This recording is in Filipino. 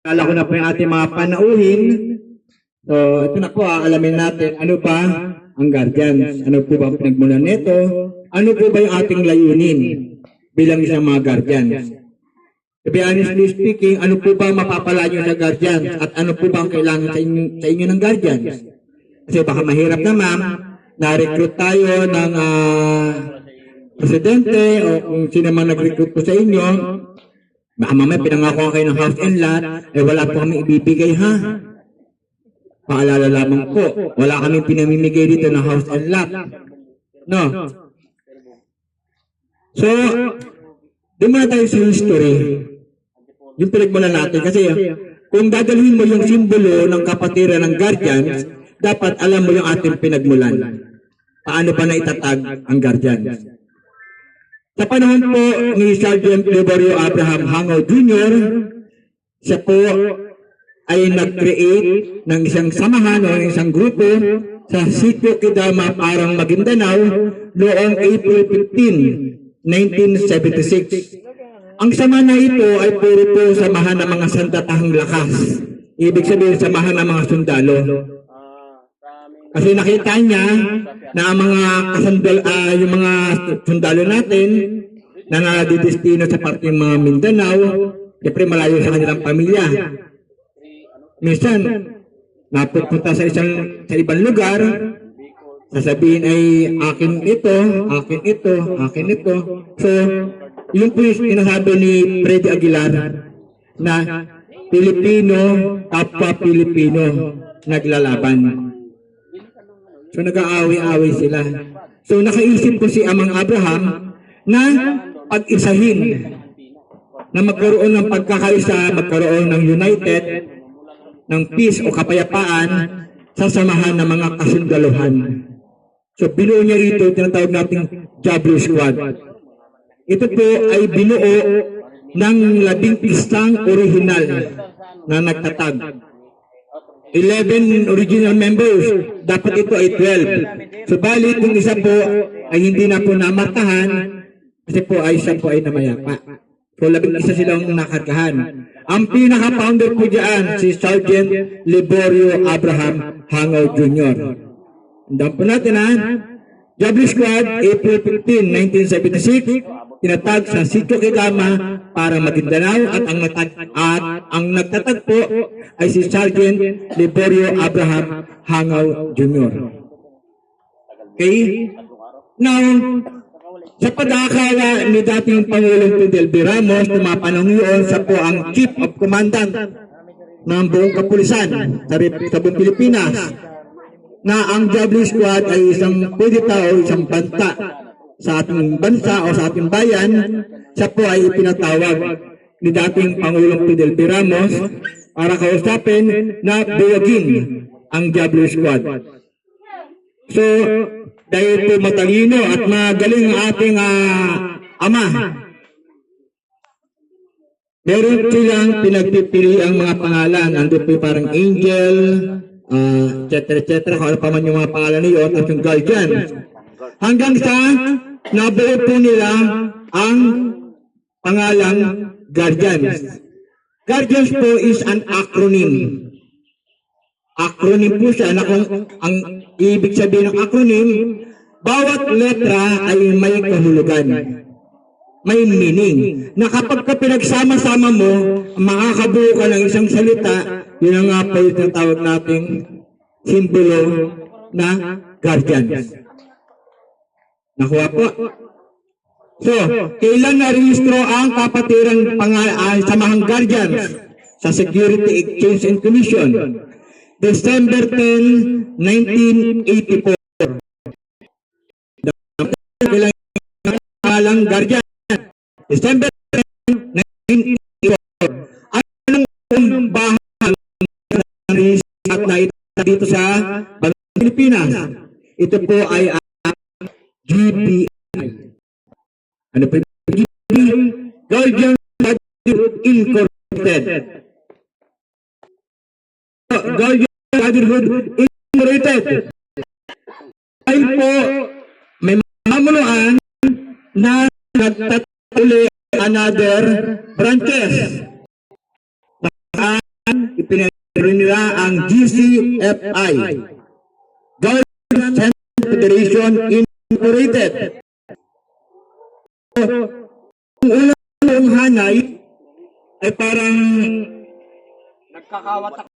Kala ko na po yung ating mga panauhin. So, ito na po, alamin natin ano ba ang guardians. Ano po ba ang pinagmulan nito? Ano po ba yung ating layunin bilang isang mga guardians? To be honestly speaking, ano po ba mapapala nyo sa guardians? At ano po ba ang kailangan sa inyo, sa inyo ng guardians? Kasi baka mahirap na ma'am, na-recruit tayo ng ah, presidente o kung sino man nag-recruit po sa inyo, baka mamaya pinangako kayo ng house and lot, eh wala po kami ibibigay ha. Paalala lamang po, wala kami pinamimigay dito ng house and lot. No? So, di muna tayo sa history. Yung pinagmulan natin. Kasi kung dadalhin mo yung simbolo ng kapatiran ng guardians, dapat alam mo yung ating pinagmulan. Paano pa naitatag ang guardians? Sa panahon po ni Sergeant Liborio Abraham Hango Jr., siya po ay nag-create ng isang samahan o isang grupo sa Sitio Kidama Parang Maguindanao noong April 15, 1976. Ang sama na ito ay puro po samahan ng mga sandatahang lakas. Ibig sabihin samahan ng mga sundalo. Kasi nakita niya na ang mga kasandal, ah, yung mga sundalo natin na nadidestino sa parte ng mga Mindanao, siyempre malayo sa kanilang pamilya. Minsan, napupunta sa isang sa ibang lugar, sasabihin ay akin ito, akin ito, akin ito. So, yun po yung sinasabi ni Freddy Aguilar na Pilipino, kapwa Pilipino, naglalaban. So nag-aaway-aaway sila. So nakaisip ko si Amang Abraham na pag-isahin na magkaroon ng pagkakaisa, magkaroon ng united, ng peace o kapayapaan sa samahan ng mga kasundaluhan. So binuo niya ito, tinatawag nating Jablo Squad. Ito po ay binuo ng labing isang original na nagtatag. 11 original members, dapat ito ay 12. Subalit, kung isa po ay hindi na po namarkahan, kasi po ay isa po ay namayapa. So, labing isa silang nakargahan. Ang pinaka-founder po dyan, si Sergeant Liborio Abraham Hangaw Jr. Tandaan po natin ha. W Squad, April 15, 1976, tinatag sa Sitio Kigama para Maguindanao at ang natag at ang nagtatag po ay si Sergeant Liborio Abraham Hangaw Jr. Okay? Now, sa pag-aakala ni dating Pangulong Fidel B. Ramos, tumapanong yun sa po ang Chief of Commandant ng buong kapulisan sa, sa buong Pilipinas na ang W Squad ay isang kudita o isang banta sa ating bansa o sa ating bayan, siya po ay ipinatawag ni dating Pangulong Fidel P. Ramos para kausapin na buwagin ang W Squad. So, dahil po matalino at magaling ang ating ah, ama, meron silang pinagpipili ang mga pangalan. Ando po parang angel, uh, et cetera, et cetera, kung ano pa man yung mga pangalan niyon at yung guardian. Hanggang sa nabuo po nila ang pangalang guardians. Guardians po is an acronym. Acronym po siya na kung ang ibig sabihin ng acronym, bawat letra ay may kahulugan. May meaning. Na kapag ka pinagsama-sama mo, makakabuo ka ng isang salita, yun ang nga po yung tinatawag nating simbolo na guardians. Nakuha po. So, kailan na-rehistro ang kapatiran panga- ah, samahang guardians sa Security Exchange and Commission? December 10, 1984. Kailan ang guardian? December 10, 1984. Anong unang bahan na ito dito sa Pilipinas? Ito po ay GBI. Ano po yung GBI? Guardian Brotherhood Incorporated. Guardian Brotherhood Incorporated. Dahil po, may mamunuan na nagtatuli another branches. nila ang GCFI. Center Federation Incorporated. So, ang unang hanay ay parang Nagkakawatak